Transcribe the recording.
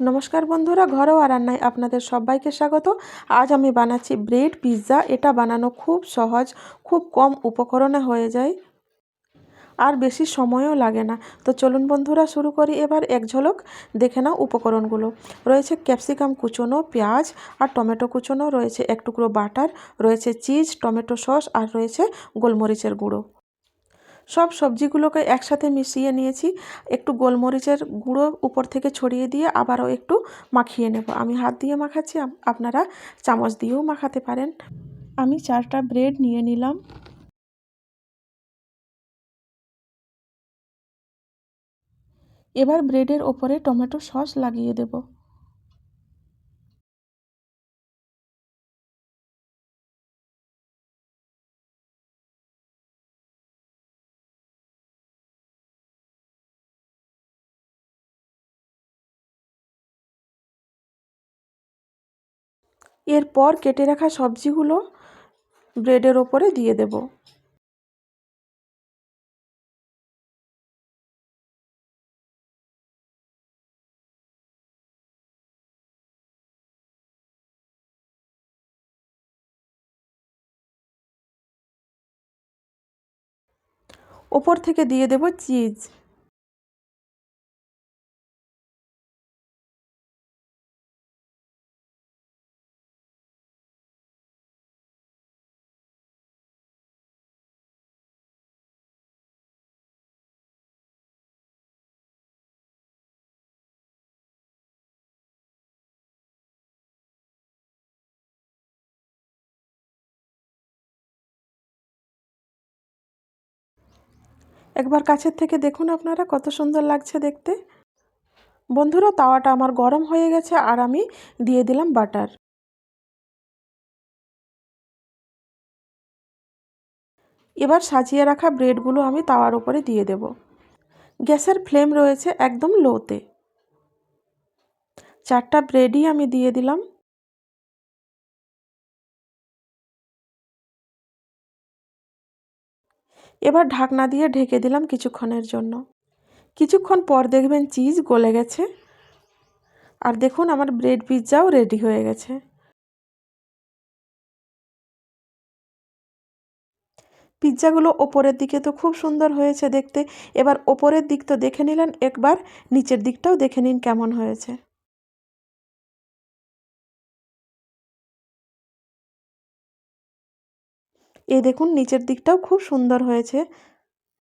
নমস্কার বন্ধুরা, ঘরোয়া রান্নায় আপনাদের সবাইকে স্বাগত। আজ আমি বানাচ্ছি ব্রেড, পিৎজা। এটা বানানো খুব সহজ, খুব কম উপকরণে হয়ে যায়। আর বেশি সময়ও লাগে না। তো চলুন বন্ধুরা, শুরু করি এবার এক ঝলক। দেখে নাও উপকরণগুলো। রয়েছে ক্যাপসিকাম কুচোনো পেঁয়াজ আর টমেটো কুচোনো, রয়েছে এক টুকরো বাটার, রয়েছে চিজ, টমেটো সস আর রয়েছে গোলমরিচের গুঁড়ো। সব সবজিগুলোকে একসাথে মিশিয়ে নিয়েছি। একটু গোলমরিচের গুঁড়ো উপর থেকে ছড়িয়ে দিয়ে আবারও একটু মাখিয়ে নেব। আমি হাত দিয়ে মাখাচ্ছি আপনারা চামচ দিয়েও মাখাতে পারেন। আমি চারটা ব্রেড নিয়ে নিলাম। এবার ব্রেডের ওপরে টমেটো সস লাগিয়ে দেব। এরপর কেটে রাখা সবজিগুলো ব্রেডের ওপরে দিয়ে দেব। ওপর থেকে দিয়ে দেব চিজ। একবার কাছের থেকে দেখুন আপনারা, কত সুন্দর লাগছে দেখতে। বন্ধুরা, তাওয়াটা আমার গরম হয়ে গেছে আর আমি দিয়ে দিলাম বাটার। এবার সাজিয়ে রাখা ব্রেডগুলো আমি তাওয়ার উপরে দিয়ে দেব। গ্যাসের ফ্লেম রয়েছে একদম লোতে। চারটা ব্রেডই আমি দিয়ে দিলাম। এবার ঢাকনা দিয়ে ঢেকে দিলাম কিছুক্ষণের জন্য। কিছুক্ষণ পর দেখবেন চিজ গলে গেছে। আর দেখুন আমার ব্রেড পিৎজাও রেডি হয়ে গেছে। পিৎজাগুলো ওপরের দিকে তো খুব সুন্দর হয়েছে দেখতে। এবার ওপরের দিক তো দেখে নিলেন, একবার নিচের দিকটাও দেখে নিন কেমন হয়েছে। এই দেখুন নিচের দিকটাও খুব সুন্দর হয়েছে।